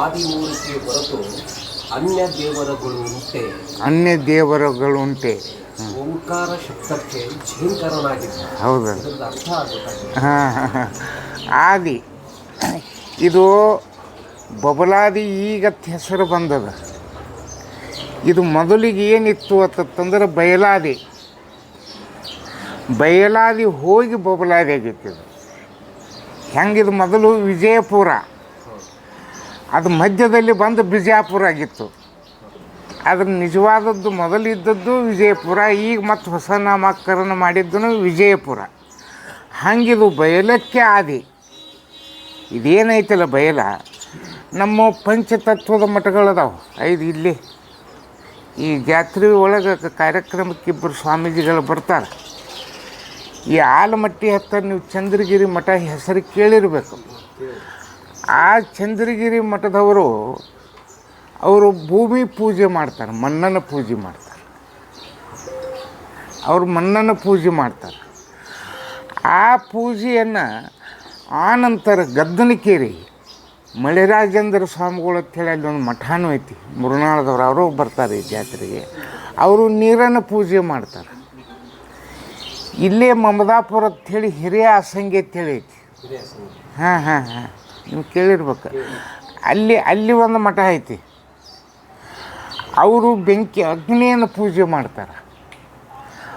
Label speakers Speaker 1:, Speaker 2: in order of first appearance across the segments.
Speaker 1: ಆದಿಮೂರ್ತಿ ಹೊರತು ಅನ್ಯ ದೇವರಗಳು ಉಂಟೆ.
Speaker 2: ಅನ್ಯ ದೇವರುಗಳುಂಟೆ
Speaker 1: ಓಂಕಾರ ಶಬ್ದಕ್ಕೆ ಝೇಂಕರನಾಗಿದ್ದ.
Speaker 2: ಹೌದು
Speaker 1: ಇದರದ ಅರ್ಥ ಆಗುತ್ತೆ?
Speaker 2: ಹಾಂ ಆದಿ ಇದು ಬಬಲಾದಿ ಈಗ ಹೆಸರು ಬಂದದ. ಇದು ಮೊದಲಿಗೆ ಏನಿತ್ತು ಅಂತಂದ್ರೆ ಬಯಲಾದಿ. ಬಯಲಾದಿ ಹೋಗಿ ಬಬಲಾದಿ ಆಗಿತ್ತು ಇದು. ಹೆಂಗಿದು ಮೊದಲು ವಿಜಯಪುರ. ಅದು ಮಧ್ಯದಲ್ಲಿ ಬಂದು ಬಿಜಾಪುರ ಆಗಿತ್ತು. ಅದ್ರ ನಿಜವಾದದ್ದು ಮೊದಲಿದ್ದದ್ದು ವಿಜಯಪುರ, ಈಗ ಮತ್ತು ಹೊಸ ನಾಮಕರಣ ಮಾಡಿದ್ದನು ವಿಜಯಪುರ. ಹಂಗಿದು ಬಯಲಕ್ಕೆ ಆದಿ. ಇದೇನೈತಲ್ಲ ಬಯಲ? ನಮ್ಮ ಪಂಚತತ್ವದ ಮಠಗಳದಾವು ಐದು ಇಲ್ಲಿ. ಈ ಜಾತ್ರೆ ಒಳಗೆ ಕಾರ್ಯಕ್ರಮಕ್ಕೆ ಇಬ್ಬರು ಸ್ವಾಮೀಜಿಗಳು ಬರ್ತಾರೆ. ಈ ಆಲಮಟ್ಟಿ ಹತ್ತ ನೀವು ಚಂದ್ರಗಿರಿ ಮಠ ಹೆಸರು ಕೇಳಿರಬೇಕು. ಆ ಚಂದ್ರಗಿರಿ ಮಠದವರು ಅವರು ಭೂಮಿ ಪೂಜೆ ಮಾಡ್ತಾರೆ ಮಣ್ಣನ್ನು ಪೂಜೆ ಮಾಡ್ತಾರೆ. ಅವರು ಮಣ್ಣನ ಪೂಜೆ ಮಾಡ್ತಾರೆ. ಆ ಪೂಜೆಯನ್ನು ಆನಂತರ ಗದ್ದನಕೇರಿ ಮಳೆರಾಜೇಂದ್ರ ಸ್ವಾಮಿಗಳು ಅಂತೇಳಿ ಅಲ್ಲಿ ಒಂದು ಮಠಾನೂ ಐತಿ ಮುರುನಾಳದವ್ರು ಅವರು ಬರ್ತಾರೆ ಈ ಜಾತ್ರೆಗೆ. ಅವರು ನೀರನ್ನು ಪೂಜೆ ಮಾಡ್ತಾರೆ. ಇಲ್ಲೇ ಮಮದಾಪುರ ಅಂಥೇಳಿ ಹಿರಿಯ ಅಸಂಗಿ ಅಂತೇಳಿ ಐತಿ. ಹಾಂ ಹಾಂ ಹಾಂ. ನೀವು ಕೇಳಿರ್ಬೇಕು. ಅಲ್ಲಿ ಅಲ್ಲಿ ಒಂದು ಮಠ ಐತಿ. ಅವರು ಬೆಂಕಿ ಅಗ್ನಿಯನ್ನು ಪೂಜೆ ಮಾಡ್ತಾರೆ.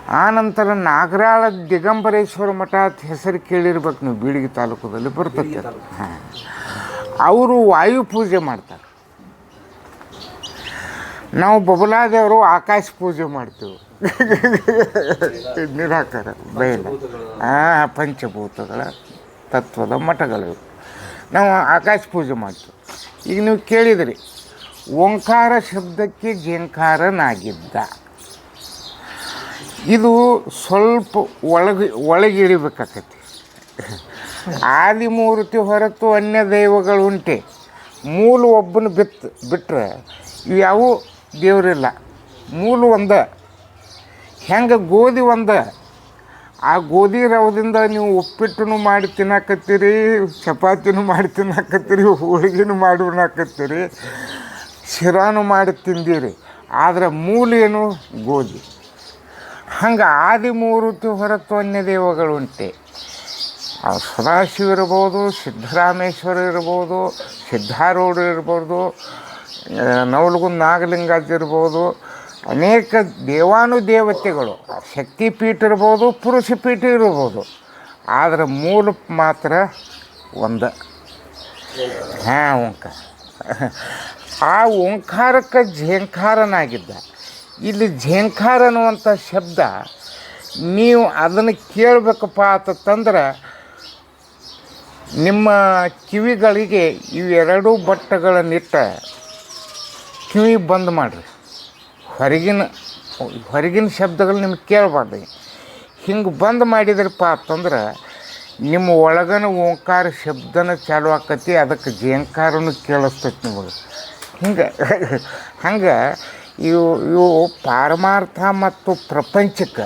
Speaker 2: ಆನಂತರ ನಾಗರಾಳ ದಿಗಂಬರೇಶ್ವರ ಮಠ ಅಂತ ಹೆಸರು ಕೇಳಿರ್ಬೇಕು ನೀವು ಬೀಳಿಗೆ ತಾಲೂಕದಲ್ಲಿ ಬರ್ತದೆ ಹಾಂ. ಅವರು ವಾಯು ಪೂಜೆ ಮಾಡ್ತಾರೆ. ನಾವು ಬಬಲಾದೇವರು ಆಕಾಶ ಪೂಜೆ ಮಾಡ್ತೀವಿ. ನಿರಾಕಾರ ಬಯಲು ಹಾಂ ಪಂಚಭೂತಗಳ ತತ್ವದ ಮಠಗಳು. ನಾವು ಆಕಾಶ ಪೂಜೆ ಮಾಡ್ತೀವಿ. ಈಗ ನೀವು ಕೇಳಿದ್ರಿ, ಓಂಕಾರ ಶಬ್ದಕ್ಕೆ ಜೇಂಕಾರನಾಗಿದ್ದ. ಇದು ಸ್ವಲ್ಪ ಒಳಗೆ ಒಳಗಿಳಿಬೇಕಾಕತಿ ಆದಿಮೂರ್ತಿ ಹೊರತು ಅನ್ಯ ದೈವಗಳು ಉಂಟೆ. ಮೂಲ ಒಬ್ಬನ ಬಿತ್ತು ಬಿಟ್ಟರೆ ಯಾವೂ ದೇವರಿಲ್ಲ. ಮೂಲ ಒಂದ. ಹೆಂಗೆ ಗೋಧಿ ಒಂದ ಆ ಗೋಧಿ ರವದಿಂದ ನೀವು ಉಪ್ಪಿಟ್ಟು ಮಾಡಿ ತಿನ್ನಕತ್ತೀರಿ, ಚಪಾತಿನೂ ಮಾಡಿ ತಿನ್ನಕತ್ತೀರಿ, ಹೋಳಿಗೆನೂ ಮಾಡಿ ಉಣ್ಣಾಕತ್ತೀರಿ ಶಿರಾನು ಮಾಡಿ ತಿಂದೀರಿ. ಆದರೆ ಮೂಲ ಏನು? ಗೋಧಿ. ಹಂಗೆ ಆದಿ ಮೂರುತಿ ಹೊರತು ಅನ್ಯ ಆ ಸದಾಶಿವ ಇರ್ಬೋದು, ಸಿದ್ಧರಾಮೇಶ್ವರ ಇರ್ಬೋದು, ಸಿದ್ಧಾರೂಢ ಇರ್ಬೋದು ನವಲಗುಂದ ನಾಗಲಿಂಗಾಜ್ ಇರ್ಬೋದು ಅನೇಕ ದೇವಾನುದೇವತೆಗಳು ಶಕ್ತಿಪೀಠ ಇರ್ಬೋದು ಪುರುಷ ಪೀಠ ಇರ್ಬೋದು, ಆದರೆ ಮೂಲ ಮಾತ್ರ ಒಂದು. ಹಾಂ, ಓಂಕಾರ. ಆ ಓಂಕಾರಕ್ಕೆ ಝೇಂಕಾರನಾಗಿದ್ದ. ಇಲ್ಲಿ ಝೇಂಕಾರ ಅನ್ನುವಂಥ ಶಬ್ದ ನೀವು ಅದನ್ನು ಕೇಳಬೇಕಪ್ಪ ಅಂತಂದ್ರೆ ನಿಮ್ಮ ಕಿವಿಗಳಿಗೆ ಇವೆರಡೂ ಬಟ್ಟೆಗಳನ್ನಿಟ್ಟ ಕಿವಿ ಬಂದ್ ಮಾಡಿರಿ. ಹೊರಗಿನ ಹೊರಗಿನ ಶಬ್ದಗಳು ನಿಮ್ಗೆ ಕೇಳಬಾರ್ದು. ಹಿಂಗೆ ಬಂದ್ ಮಾಡಿದ್ರಪ್ಪ ಅಂತಂದ್ರೆ ನಿಮ್ಮ ಒಳಗನ ಓಂಕಾರ ಶಬ್ದನ ಚಾಲು ಆಕತಿ ಅದಕ್ಕೆ ಜೇಂಕಾರನು ಕೇಳಿಸ್ತೈತಿ ನಿಮಗೆ. ಹಿಂಗೆ, ಹಂಗೆ ಇವು ಇವು ಪಾರಮಾರ್ಥ ಮತ್ತು ಪ್ರಪಂಚಕ್ಕೆ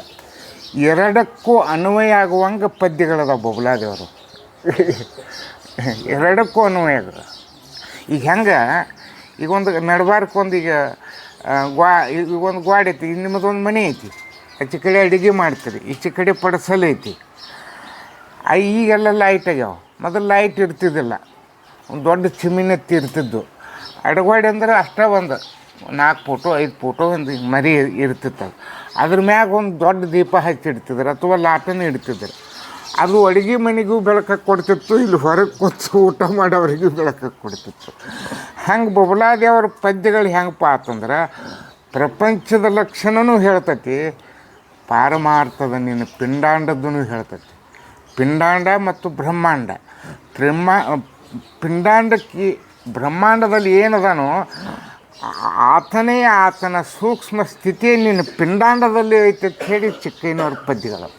Speaker 2: ಎರಡಕ್ಕೂ ಅನ್ವಯ ಆಗುವಂಗೆ ಪದ್ಯಗಳದಾವ ಬೊಬ್ಲಾದೇವರು. ಎರಡಕ್ಕೂ ಅನ್ವಯ ಆಗ ಈಗ ಹೆಂಗೆ, ಈಗ ಒಂದು ನಡ್ಬಾರ್ಕ್ ಈಗ ಗ್ವಾ ಒಂದು ಗ್ವಾಡೆ ಐತಿ ನಿಮ್ಮದೊಂದು ಮನೆ ಐತಿ. ಆಚೆ ಕಡೆ ಅಡುಗೆ ಮಾಡ್ತೀರಿ ಈಚೆ ಕಡೆ ಪಡಸಲು ಐತಿ. ಈಗೆಲ್ಲ ಲೈಟ್ ಆಗ್ಯಾವ. ಮೊದಲು ಲೈಟ್ ಇರ್ತಿದ್ದಿಲ್ಲ. ಒಂದು ದೊಡ್ಡ ಚಿಮಿನತ್ತಿ ಇರ್ತಿದ್ದು. ಅಡಗ್ವಾಡಿ ಅಂದ್ರೆ ಅಷ್ಟೇ ಒಂದು. ನಾಲ್ಕು ಫೋಟೋ ಐದು ಫೋಟೋ ಒಂದು ಮರಿ ಇರ್ತಿತ್ತು ಅದು. ಅದ್ರ ಮ್ಯಾಗ ಒಂದು ದೊಡ್ಡ ದೀಪ ಹಚ್ಚಿಡ್ತಿದ್ರು, ಅಥವಾ ಲಾಟನ್ ಇಡ್ತಿದ್ರು. ಅದು ಅಡುಗೆ ಮನೆಗೂ ಬೆಳಕಕ್ಕೆ ಕೊಡ್ತಿತ್ತು, ಇಲ್ಲಿ ಹೊರಗೆ ಕೂತು ಊಟ ಮಾಡೋವ್ರಿಗೂ ಬೆಳಕಕ್ಕೆ ಕೊಡ್ತಿತ್ತು. ಹಂಗೆ ಬಬಲಾದೇವ್ರ ಪದ್ಯಗಳು ಹೆಂಗಪ್ಪ ಆತಂದ್ರೆ ಪ್ರಪಂಚದ ಲಕ್ಷಣವೂ ಹೇಳ್ತತಿ, ಪಾರಮಾರ್ಥದ ನಿನ್ನ ಪಿಂಡಾಂಡದೂ ಹೇಳ್ತತಿ. ಪಿಂಡಾಂಡ ಮತ್ತು ಬ್ರಹ್ಮಾಂಡ. ಬ್ರಹ್ಮ ಪಿಂಡಾಂಡಕ್ಕೆ ಬ್ರಹ್ಮಾಂಡದಲ್ಲಿ ಏನದನೋ, ಆತನೇ ಆತನ ಸೂಕ್ಷ್ಮ ಸ್ಥಿತಿ ನಿನ್ನ ಪಿಂಡಾಂಡದಲ್ಲಿ ಐತೆ ಅಂತ ಹೇಳಿ ಚಿಕ್ಕಯ್ಯನವ್ರ ಪದ್ಯಗಳು.